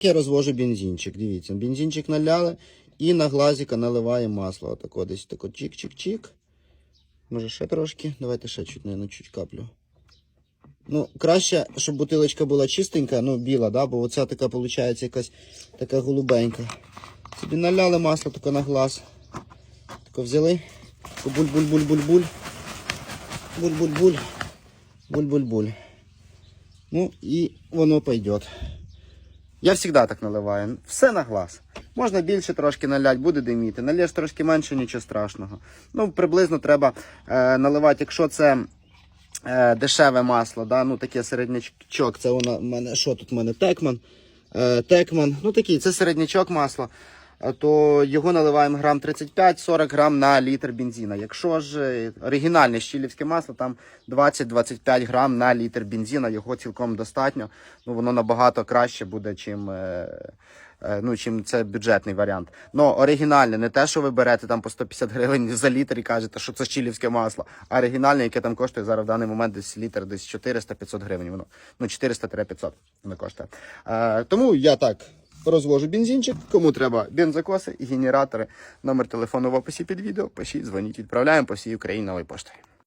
Я розвожу бензинчик. Дивіться, бензинчик наляли і на глазика наливаємо масло. Отако десь тако чик-чик-чик. Може ще трошки. Давайте ще чуть, наверное, чуть каплю. Ну, краще, щоб бутилочка була чистенька, ну, біла, да? бо оця така, виходить, якась така голубенька. Собі наляли масло тако на глаз. Тако взяли. Буль-буль-буль-буль-буль. Буль-буль-буль. Буль-буль-буль. Ну, і воно пойдет. Я завжди так наливаю. Все на глаз. Можна більше трошки наляти, буде диміти. Налєш трошки менше, нічого страшного. Ну, приблизно треба е, наливати, якщо це е, дешеве масло, да? ну таке середнячок. Це воно мене, що тут в мене? Текман. Е, Текман. Ну такий, це середнячок масла. То його наливаємо грам 35-40 грам на літр бензина. Якщо ж е, оригінальне щілівське масло, там 20-25 грам на літр бензина, його цілком достатньо. Ну воно набагато краще буде, чим. е, е, Ну, чим це бюджетний варіант. Ну, оригінальне, не те, що ви берете там по 150 гривень за літр і кажете, що це чилівське масло, а оригінальне, яке там коштує зараз в даний момент десь літр, десь 400-500 гривень. Воно ну 400-500 воно коштує. Е, тому я так розвожу бензинчик. Кому треба бензокоси і генератори. Номер телефону в описі під відео. Пишіть, дзвоніть, відправляємо по всій Україні новою поштою.